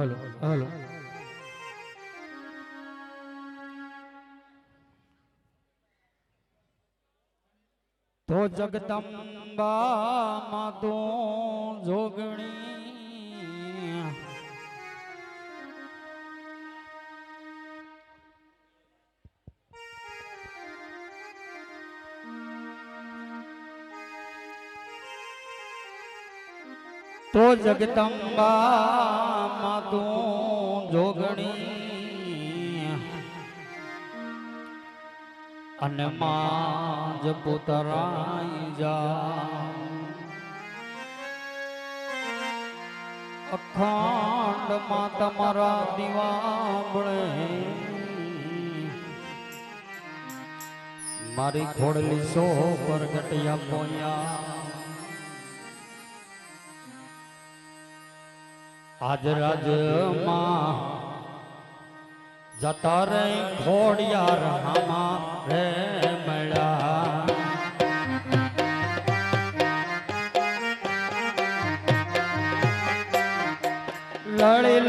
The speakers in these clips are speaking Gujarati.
હલો હલો તો જગદંબા માં તો જોગણી તો જગદંબા માતું જોગણી. અને માં જ પુતરાઈ જા. અખંડમાં તમારા દિવાબળે મારી ખોડલી સો પર ગટિયા પોયા. આજ રાજમાં જતા રે ઘોડિયા રહામાં રે મળ્યા લડી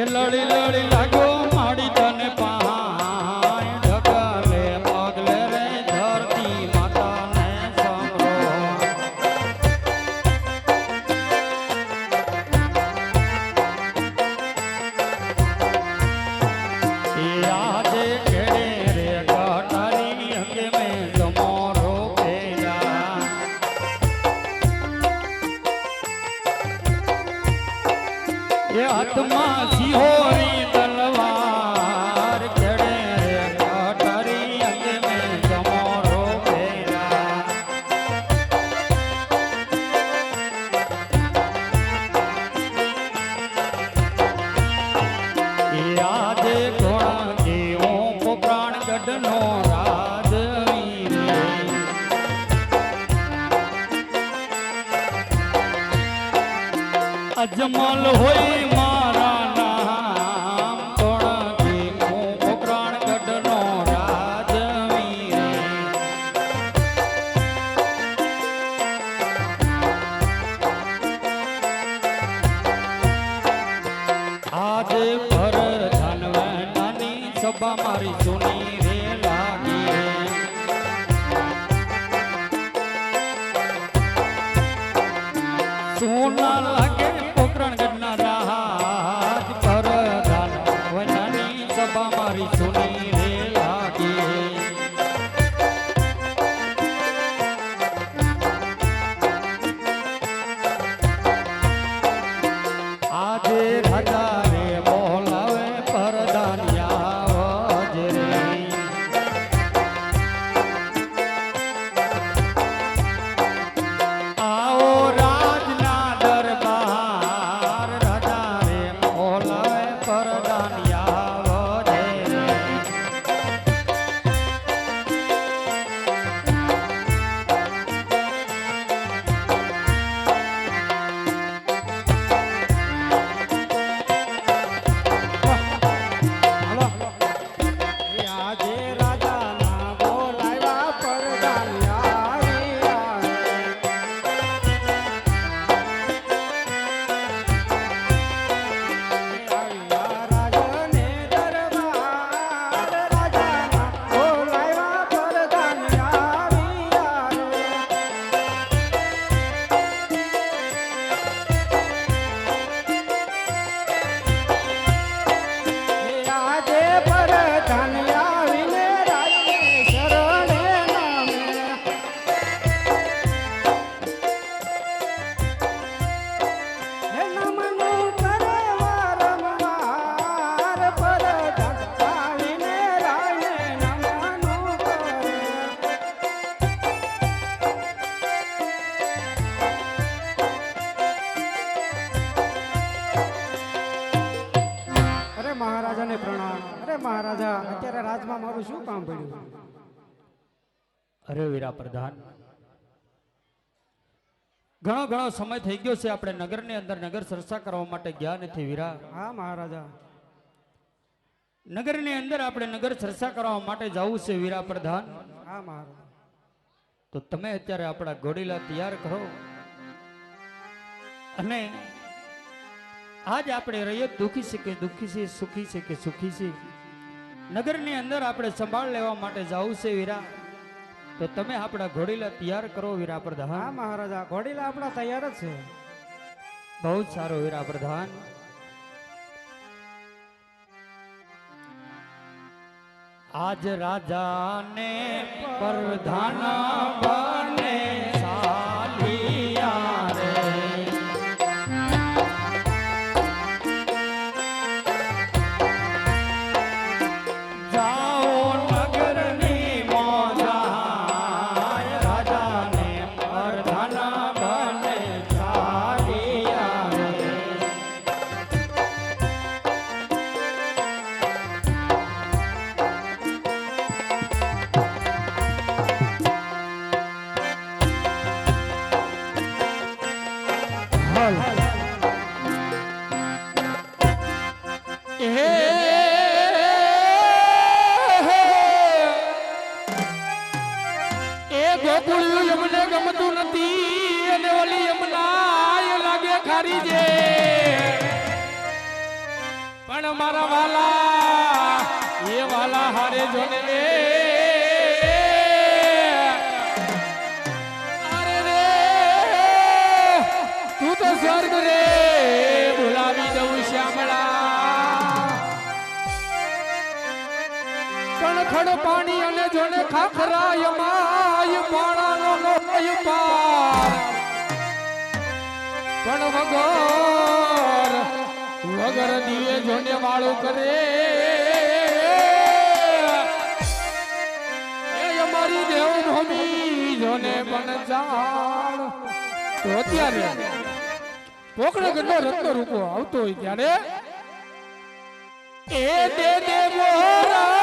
એ લડી ગઢનો રાજવીર અજમલ હોય મહારાજા અત્યારે રાજમાં મારું શું કામ પડ્યું? અરે વીરા પ્રધાન ઘણો ઘણો સમય થઈ ગયો છે આપણે નગરની અંદર નગર સરસા કરવા માટે ગયા નથી વીરા. હા મહારાજા. નગરની અંદર આપણે નગર ચર્ચા કરવા માટે જવું છે વીરા પ્રધાન. હા મહારાજા. તો તમે અત્યારે આપણા ઘોડીલા તૈયાર કરો. અને આજ આપણે રહીએ દુખી છે કે દુઃખી છે સુખી છે કે સુખી છે? નગરની અંદર આપણે સંભાળ લેવા માટે જવું છે વીરા. તો તમે આપણા ઘોડીલા તૈયાર કરો વીરા હા મહારાજા ઘોડીલા આપણા તૈયાર જ છે. બહુ જ સારો વીરા પ્રધાન આજ રાજાને પ્રધાન પુણ્યું એમને ગમતું નથી અને ઓલી યમના લાગે ખારી જે પણ મારા વાલા, એ વાલા હારે જોને અરે તું તો સ્વર્ગ રે, ભૂલાવી દઉં શ્યામળા. ખડ પાણી અને જોને ખાખરા યમાય પાણાનો નોય પાર. પણ વગર વગર દીવે જોને વાળો કરે. એ અમારી દેવભૂમિ જોને પણ જાણ તો અત્યારે પોકળ ગંડો રત્ન રૂપો આવતો હોય ત્યારે, એ દે દે મોરાલિયા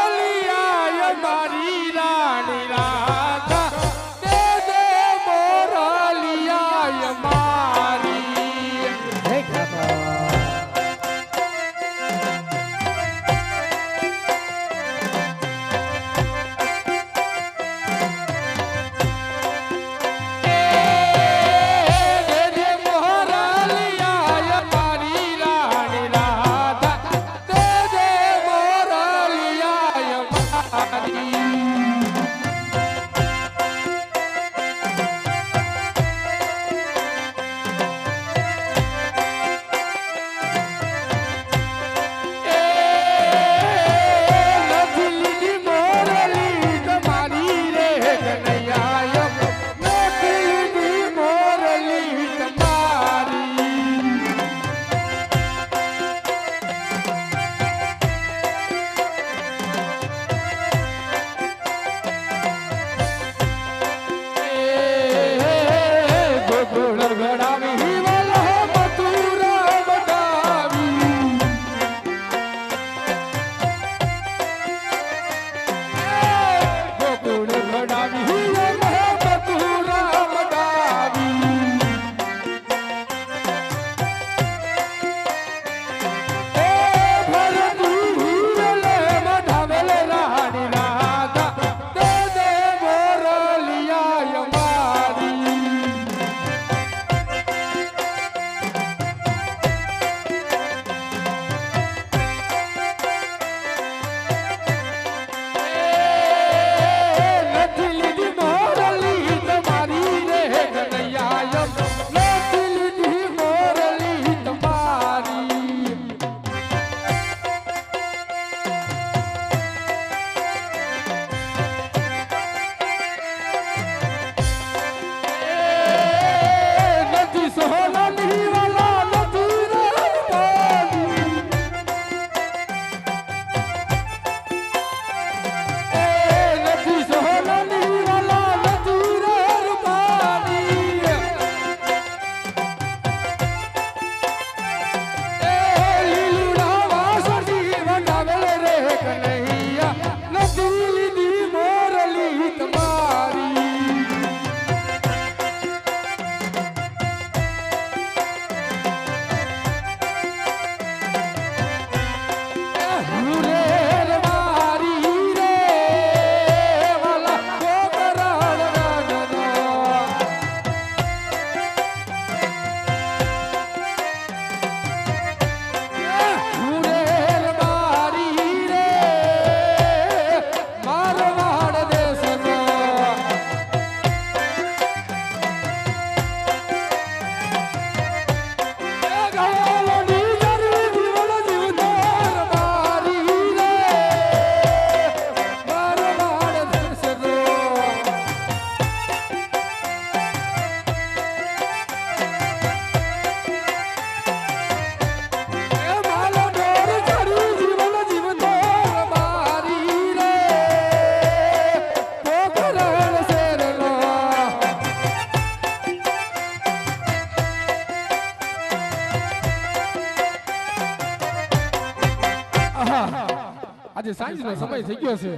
ગયો છે?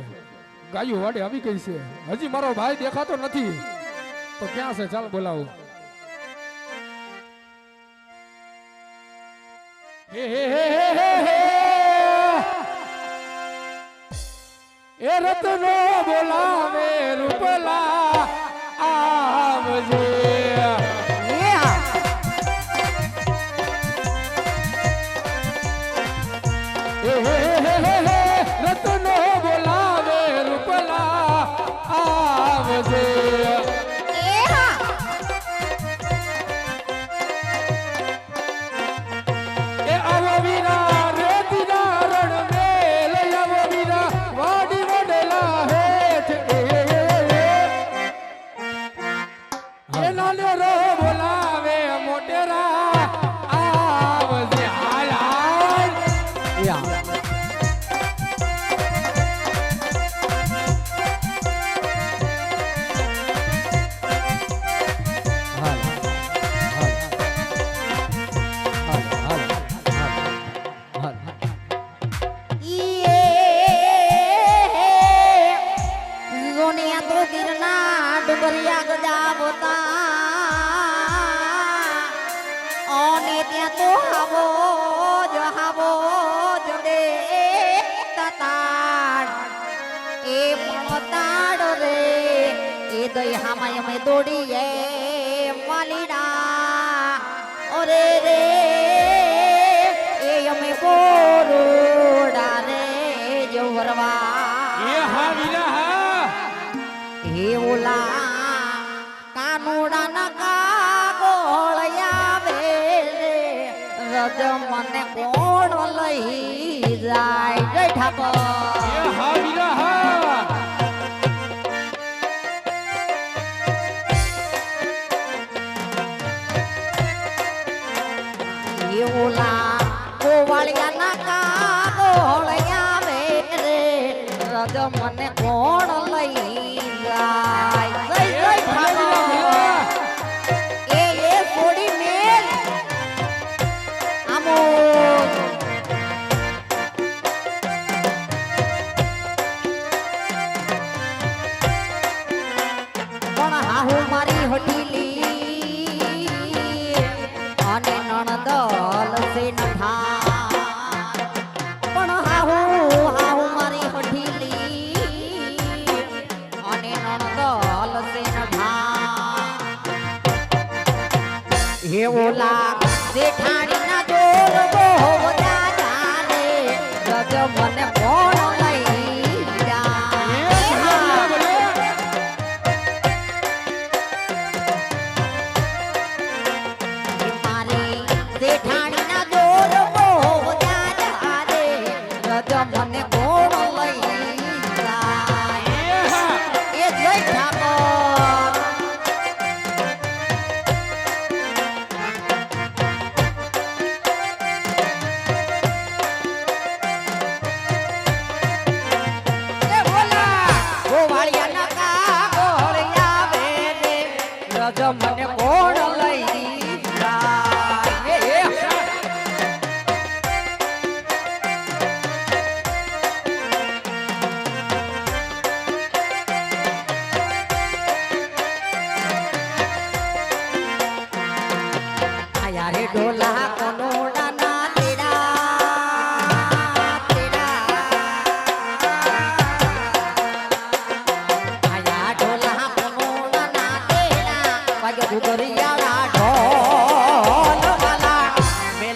ગાયો વાડે આવી ગઈ છે. હજી મારો ભાઈ દેખાતો નથી. તો ક્યાં છે? ચાલ બોલાવો. હે હે હે હે હે. એ રતનો બોલાવે રૂપલા. આવજે વરવા એ હા વીરા હા. એ ઓલા કાનોડા ના કાગોળ આવે રજ મને કોણ લઈ જાય? જય ઠાકોર.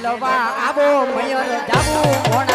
લવા આવો મયર જાવું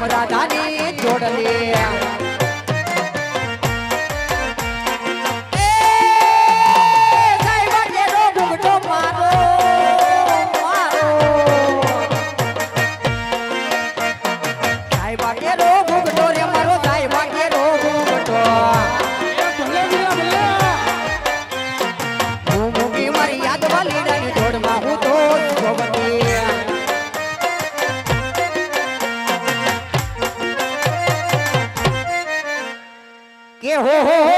મારી શામરાજાની જોડલી. કે હો હો હો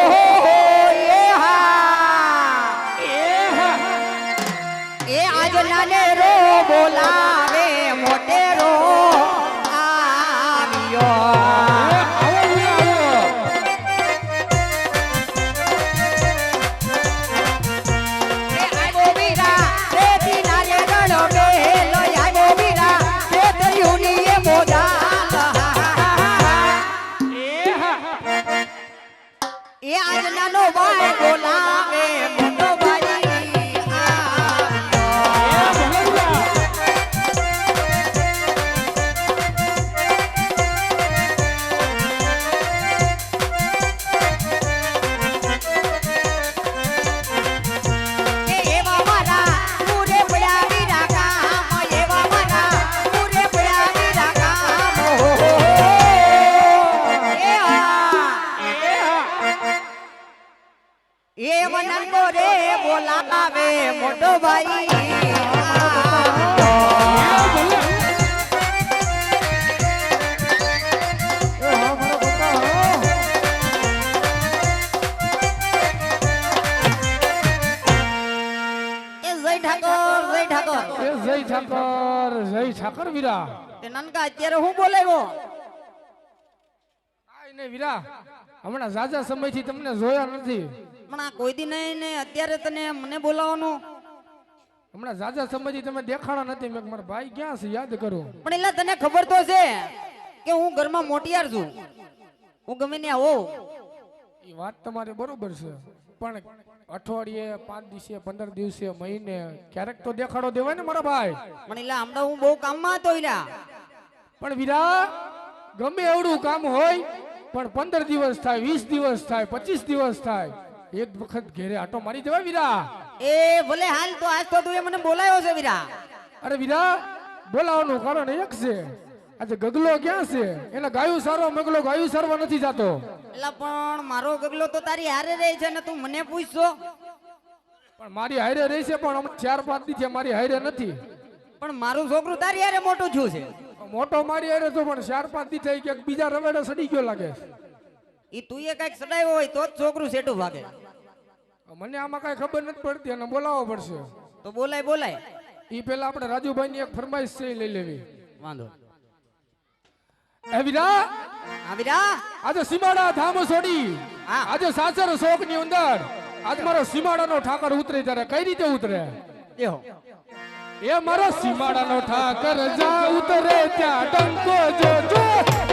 કાંઈ વીરા હમણાં ઝાઝા સમયથી તમને જોયા નથી. પણ કોઈ દી નહીં ને અત્યારે તને મને બોલાવવાનું. હમણાં ઝાઝા સમયથી તમે દેખાણા નથી. મેં મારા ભાઈ ક્યાં છે? યાદ કરું. પણ એટલે તને ખબર તો છે કે હું ઘરમાં મોટિયાર છું. હું ગમે ત્યાં હોઉં. એ વાત તમારી બરોબર છે. પણ અઠવાડિયે પાંચ દિવસે પંદર દિવસે મહિને ક્યારેક તો દેખાડો દેવાય ને મારા ભાઈ. પણ એટલે હમણાં હું બહુ કામમાં હતો પણ વીરા ગમે એવડું કામ હોય પણ પંદર દિવસ થાય વીસ દિવસ થાય પચીસ દિવસ થાય. એક વખત ઘેરે આટો મારી જવાય વીરા. એ ભલે હાલ તો આજ તો તું એ મને બોલાયો છે વીરા. અરે વીરા બોલાવાનું કારણ એક છે. આજે ગગલો ક્યાં છે? એને ગાયું સારો મગલો ગાયું સારવા નથી જાતો. એટલે પણ મારો ગગલો તો તારી હારે રહે છે ને તું મને પૂછશો? પણ મારી હારે રહે છે પણ ચાર પાંચ દી છે મારી હારે નથી. પણ મારું છોકરું તારી હારે મોટું છું છે. મોટો મારી આવ્યો હતો પણ ચાર પાંચ દી થઈ ગયા બીજા રવેડે સડી ગયો લાગે. એ તું એ કંઈક સડાયો હોય તો જ છોકરું સેટું ભાગે. મને આમાં કઈ ખબર નથી પડતી અને બોલાવવો પડશે. તો બોલાય બોલાય. એ પેલા આપણે રાજુભાઈ ની એક ફરમાઈશ છે લઈ લેવી. વાંધો. એવિરા આવિરા આજે સીમાડા ધામ છોડી. આજે સાસર શોકની અંદર. આજ મારો સીમાડાનો ઠાકર ઉતરે ત્યારે. કઈ રીતે ઉતરે? દેહો એ મારો સીમાડાનો ઠાકર જા ઉતરે ત્યાં ડંકો જોજો.